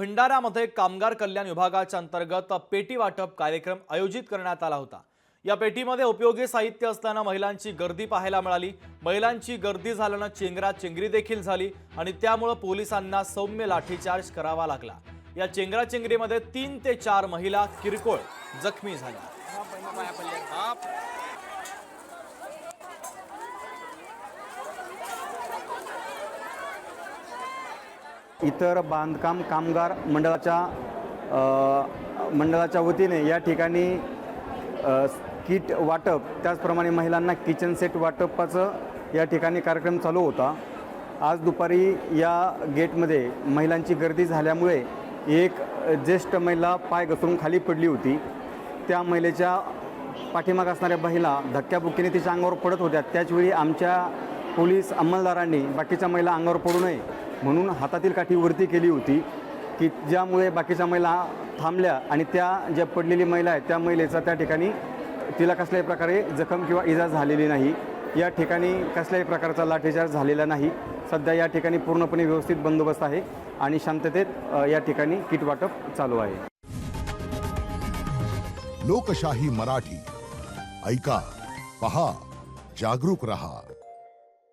भंडाऱ्यामध्ये कामगार कल्याण विभागाच्या अंतर्गत पेटी वाटप कार्यक्रम आयोजित करण्यात आला होता. या पेटीमध्ये उपयोगी साहित्य असताना महिलांची गर्दी पाहायला मिळाली. महिलांची गर्दी झाल्यानं चेंगरा चेंगरी देखील झाली आणि त्यामुळं पोलिसांना सौम्य लाठीचार्ज करावा लागला. या चेंगराचेंगरीमध्ये तीन ते चार महिला किरकोळ जखमी झाल्या. इतर बांधकाम कामगार मंडळाच्या मंडळाच्या वतीने या ठिकाणी किट वाटप त्याचप्रमाणे महिलांना किचन सेट वाटपाचं या ठिकाणी कार्यक्रम चालू होता. आज दुपारी या गेटमध्ये महिलांची गर्दी झाल्यामुळे एक ज्येष्ठ महिला पाय घसरून खाली पडली होती. त्या महिलेच्या पाठीमाग असणाऱ्या महिला धक्क्याबुक्कीने तिच्या अंगावर पडत होत्या. त्याचवेळी आमच्या पोलीस अंमलदारांनी बाकीच्या महिला अंगावर पडू नये म्हणून हातातील काठी वरती केली होती की ज्यामुळे बाकीच्या महिला थांबल्या आणि त्या ज्या पडलेली महिला आहे त्या महिलेचा त्या ठिकाणी तिला कसल्याही प्रकारे जखम किंवा इजा झालेली नाही. या ठिकाणी कसल्याही प्रकारचा लाठीचार्ज झालेला नाही. सध्या या ठिकाणी पूर्णपणे व्यवस्थित बंदोबस्त आहे आणि शांततेत या ठिकाणी किट वाटप चालू आहे. लोकशाही मराठी. ऐका पहा जागरूक रहा.